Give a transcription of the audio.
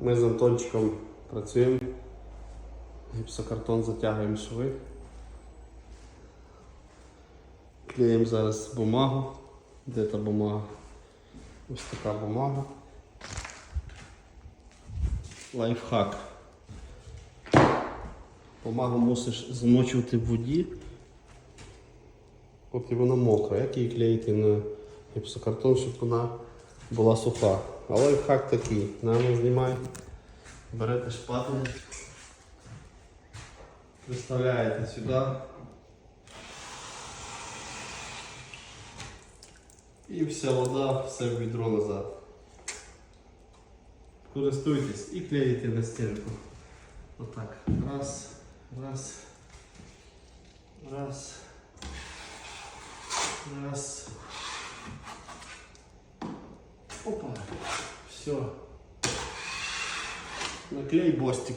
Ми з Антончиком працюємо. Гіпсокартон затягуємо шви. Клеїмо зараз бумагу. Де та бумага? Ось така бумага. Лайфхак. Бумагу мусиш змочувати в воді, поки вона мокра. Як її клеїти на гіпсокартон, щоб вона була суха. А лайфхак такий. Нану знімай. Берете шпатель. Приставляєте сюди. І вся вода, все в відро назад. Користуйтесь і клеїте на стінку. Отак. Раз, раз, раз, раз. Опа. Все. Наклей бостик.